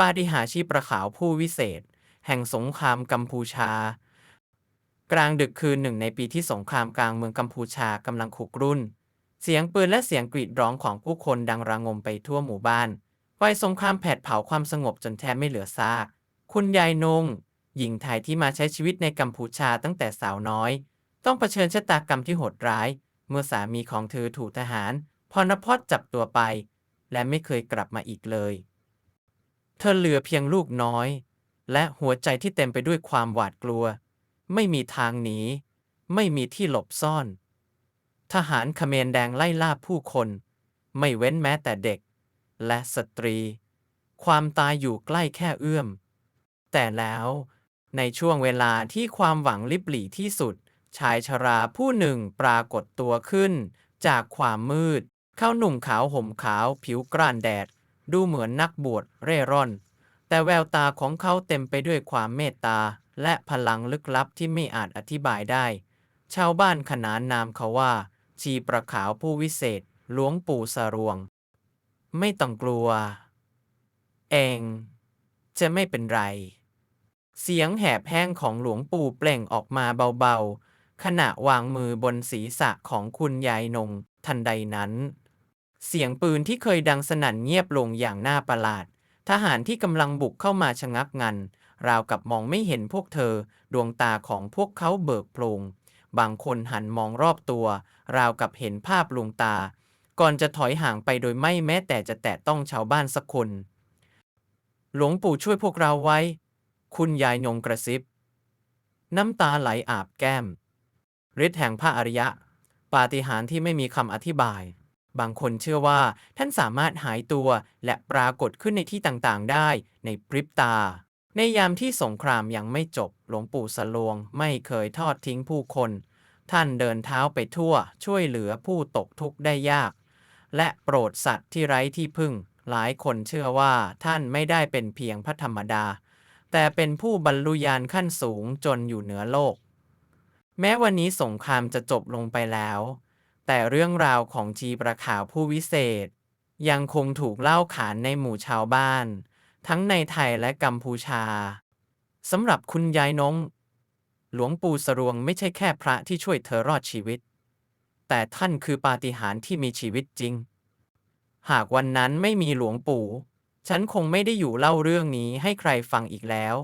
ปาฏิหาริย์ชีพประขาวผู้วิเศษ แห่งสงครามกัมพูชา กลางดึกคืนหนึ่งในปีที่สงครามกลางเมืองกัมพูชากำลังขุกรุ่น เสียงปืนและเสียงกรีดร้องของผู้คนดังระงมไปทั่วหมู่บ้านไฟสงครามแผดเผาความสงบจนแทบไม่เหลือซาก คุณยายนง หญิงไทยที่มาใช้ชีวิตในกัมพูชาตั้งแต่สาวน้อย ต้องเผชิญชะตากรรมที่โหดร้าย เมื่อสามีของเธอถูกทหารพรณพจน์จับตัวไป และไม่เคยกลับมาอีกเลย เธอเหลือเพียงลูกน้อย และหัวใจที่เต็มไปด้วยความหวาดกลัว ไม่มีทางหนี ไม่มีที่หลบซ่อน ทหารเขมรแดงไล่ล่าผู้คน ไม่เว้นแม้แต่เด็ก และสตรี ความตายอยู่ใกล้แค่เอื้อม แต่แล้วในช่วงเวลาที่ความหวังลิบหลี่ที่สุด ชายชราผู้หนึ่งปรากฏตัวขึ้น จากความมืด เข้าหนุ่มขาวห่มขาวผิวกร้านแดด ดูเหมือนนักบวชเร่ร่อน แต่แววตาของเขาเต็มไปด้วยความเมตตา และพลังลึกลับที่ไม่อาจอธิบายได้ ชาวบ้านขนานนามเขาว่า ชีประขาวผู้วิเศษ หลวงปู่สรวง ไม่ต้องกลัว เอง จะไม่เป็นไร เสียงแหบแห้งของหลวงปู่เปล่งออกมาเบาๆ ขณะวางมือบนศีรษะของคุณยายนง ทันใดนั้น เสียงปืนที่เคยดังสนั่นเงียบลงอย่างน่าประหลาด ทหารที่กำลังบุกเข้ามาชะงักงัน ราวกับมองไม่เห็นพวกเธอ ดวงตาของพวกเขาเบิกโพลงบางคนหันมองรอบตัว ราวกับเห็นภาพลวงตา ก่อนจะถอยห่างไปโดยไม่แม้แต่จะแตะต้องชาวบ้านสักคน หลวงปู่ช่วยพวกเราไว้ คุณยายนงกระซิบ น้ำตาไหลอาบแก้มฤทธิ์แห่งพระอริยะ ปาฏิหาริย์ที่ไม่มีคำอธิบาย บางคนเชื่อว่าท่านสามารถหายตัวและปรากฏขึ้นในที่ต่างๆ ได้ในพริบตา ในยามที่สงครามยังไม่จบ หลวงปู่สลวงไม่เคยทอดทิ้งผู้คน ท่านเดินเท้าไปทั่ว ช่วยเหลือผู้ตกทุกข์ได้ยาก และโปรดสัตว์ที่ไร้ที่พึ่ง หลายคนเชื่อว่าท่านไม่ได้เป็นเพียงพระธรรมดา แต่เป็นผู้บรรลุญาณขั้นสูงจนอยู่เหนือโลก แม้วันนี้สงครามจะจบลงไปแล้ว แต่เรื่องราวของจีประขาวผู้วิเศษ ยังคงถูกเล่าขานในหมู่ชาวบ้าน ทั้งในไทยและกัมพูชาสำหรับคุณยายนงหลวงปู่สรวงไม่ใช่แค่พระที่ช่วยเธอรอดชีวิต แต่ท่านคือปาฏิหาริย์ที่มีชีวิตจริง หากวันนั้นไม่มีหลวงปู่ ฉันคงไม่ได้อยู่เล่าเรื่องนี้ให้ใครฟังอีกแล้ว